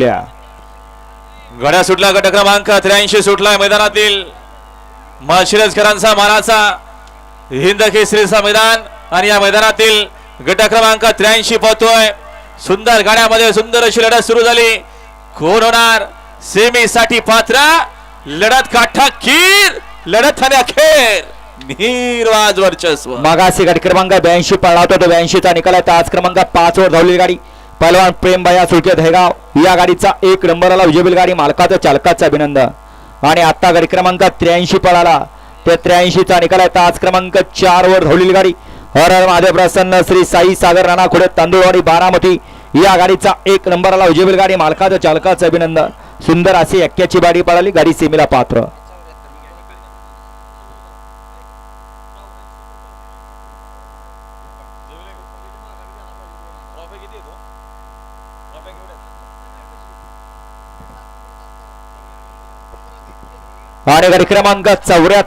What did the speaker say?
गड्या सुटला गट क्रमांक त्र्याऐंशी सुटलाय मैदानातील. माशिरजकरांचा मानाचा हिंद केसरीचा मैदान आणि या मैदानातील गट क्रमांक त्र्याऐंशी पोहतोय सुंदर गाड्यामध्ये सुंदर अशी लढत सुरू झाली. कोण होणार. सेमी साठी पात्र. लढत काठा खीर. लढत आणि अखेर निर्वाज वर्चस्व. मागासी गाडी क्रमांक ब्याऐंशी पळला होता तो ब्याऐंशीचा निकाल आहे. आज क्रमांक पाच वर धावलेली गाडी. पहलवान प्रेम भया सुळके दहेगाव या गाडीचा एक नंबरला विजयबिल गाडी मालकाचं चालकाचं अभिनंदन. आणि आता गाडी क्रमांक त्र्याऐंशी पळाला. त्या त्र्याऐंशीचा निकाल आहे. आज क्रमांक चार वर धावलेली गाडी. हर हर महादेव प्रसन्न श्री साई सागर राणा खोडे तांदूळवाडी बारामती. या गाडीचा एक नंबरला विजयबिल गाडी मालकाचं चालकाचं अभिनंदन. सुंदर अशी एक्क्याची बाडी पळाली. गाडी सेमीला पात्र. आणि गाडी क्रमांक चौऱ्या